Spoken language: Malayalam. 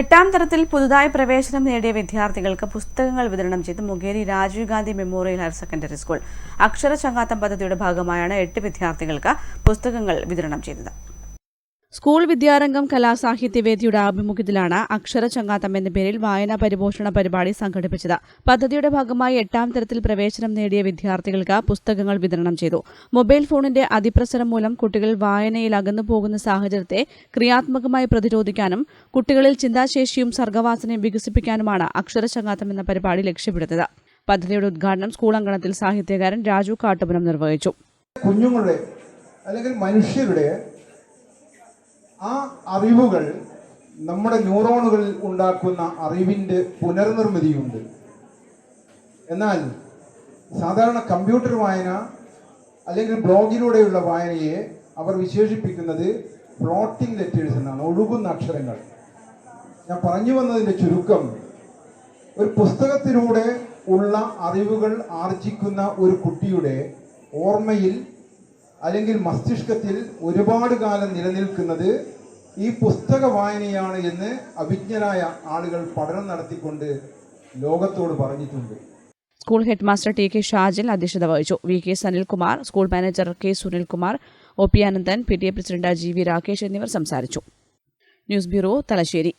എട്ടാം തരത്തിൽ പുതുതായി പ്രവേശനം നേടിയ വിദ്യാർത്ഥികൾക്ക് പുസ്തകങ്ങൾ വിതരണം ചെയ്ത് Mokeri Rajiv Gandhi memorial higher secondary school. അക്ഷര ചങ്ങാത്തം പദ്ധതിയുടെ ഭാഗമായാണ് എട്ട് വിദ്യാർത്ഥികൾക്ക് പുസ്തകങ്ങൾ വിതരണം ചെയ്തത്. സ്കൂൾ വിദ്യാരംഗം കലാസാഹിത്യവേദിയുടെ ആഭിമുഖ്യത്തിലാണ് അക്ഷര ചങ്ങാത്തം എന്ന പേരിൽ വായനാ പരിപോഷണ പരിപാടി സംഘടിപ്പിച്ചത്. പദ്ധതിയുടെ ഭാഗമായി എട്ടാം തരത്തിൽ പ്രവേശനം നേടിയ വിദ്യാർത്ഥികൾക്ക് പുസ്തകങ്ങൾ വിതരണം ചെയ്തു. മൊബൈൽ ഫോണിന്റെ അതിപ്രസരം മൂലം കുട്ടികൾ വായനയിൽ അകന്നു പോകുന്ന സാഹചര്യത്തെ ക്രിയാത്മകമായി പ്രതിരോധിക്കാനും കുട്ടികളിൽ ചിന്താശേഷിയും സർഗവാസനയും വികസിപ്പിക്കാനുമാണ് അക്ഷര ചങ്ങാത്തം എന്ന പരിപാടി ലക്ഷ്യമിടുന്നത്. പദ്ധതിയുടെ ഉദ്ഘാടനം സ്കൂൾ അങ്കണത്തിൽ സാഹിത്യകാരൻ രാജു കാട്ടുപുരം നിർവഹിച്ചു. കുഞ്ഞുങ്ങളുടെ അല്ലെങ്കിൽ മനുഷ്യരുടെ ആ അറിവുകൾ നമ്മുടെ ന്യൂറോണുകളിൽ ഉണ്ടാക്കുന്ന അറിവിന്റെ പുനർനിർമ്മിതിയുണ്ട്. എന്നാൽ സാധാരണ കമ്പ്യൂട്ടർ വായന അല്ലെങ്കിൽ ബ്ലോഗിലൂടെയുള്ള വായനയെ അവർ വിശേഷിപ്പിക്കുന്നത് ഫ്ലോട്ടിംഗ് ലെറ്റേഴ്സ് എന്നാണ് ഒഴുകുന്ന അക്ഷരങ്ങൾ. ഞാൻ പറഞ്ഞു വന്നതിന്റെ ചുരുക്കം ഒരു പുസ്തകത്തിലൂടെ ഉള്ള അറിവുകൾ ആർജിക്കുന്ന ഒരു കുട്ടിയുടെ ഓർമ്മയിൽ അല്ലെങ്കിൽ മസ്തിഷ്കത്തിൽ ഒരുപാട് കാലം നിലനിൽക്കുന്നത് ഈ പുസ്തക വായനയാണ് എന്ന് അഭിജ്ഞരായ ആളുകൾ പഠനം നടത്തിക്കൊണ്ട് ലോകത്തോട് പറഞ്ഞിട്ടുണ്ട്. School headmaster T K Shajil അധ്യക്ഷത വഹിച്ചു. V K Sanilkumar school manager K Sunilkumar O P Ananthan P T A president G V Rakesh എന്നിവർ സംസാരിച്ചു. News bureau Thalassery.